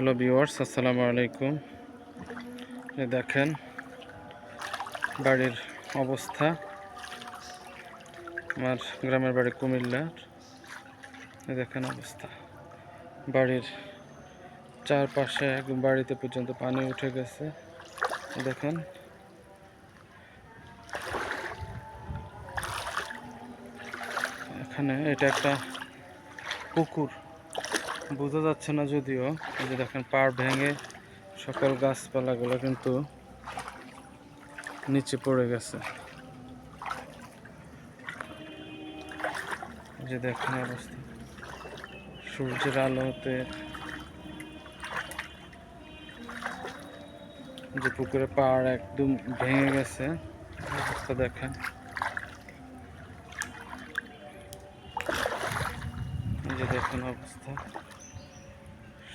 Hello viewers, আসসালামু আলাইকুম। দেখেন, বাড়ির অবস্থা। আমার গ্রামের বাড়ি কুমিল্লার। দেখেন অবস্থা। বাড়ির চারপাশে একদম বাড়িতে পর্যন্ত পানি উঠে গেছে। দেখেন। এখানে এটা একটা পুকুর। বোঝা যাচ্ছে না যদিও, এই যে দেখেন পাড় ভেঙে সকল গাছপালাগুলো কিন্তু নিচে পড়ে গেছে। যে দেখেন অবস্থা। সূর্যের আলোতে যে পুকুরে পাড় একদম ভেঙে গেছে, অবস্থা দেখেন। যে দেখেন অবস্থা।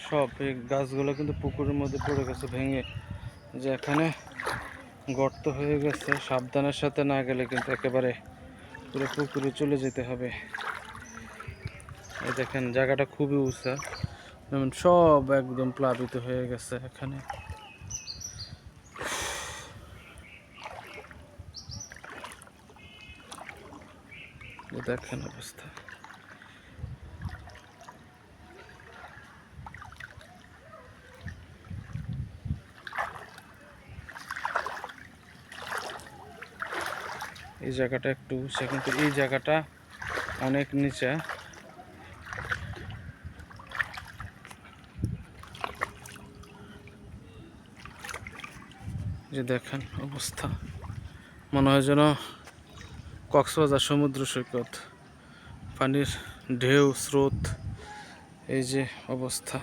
সব এই গাছগুলো কিন্তু পুকুরের মধ্যে পড়ে গেছে, ভেঙে। যে এখানে গর্ত হয়ে গেছে, সাবধানের সাথে না গেলে কিন্তু একেবারে পুরো পুকুরে চলে যেতে হবে। এই দেখেন, জায়গাটা খুবই উঁচা। যেমন সব একদম প্লাবিত হয়ে গেছে এখানে। দেখেন অবস্থা। এই জায়গাটা একটু উঁচা এই জায়গাটা অনেক নিচে। যে দেখেন অবস্থা, মনে হয় যেন কক্সবাজার সমুদ্র সৈকত। পানির ঢেউ, স্রোত, এই যে অবস্থা।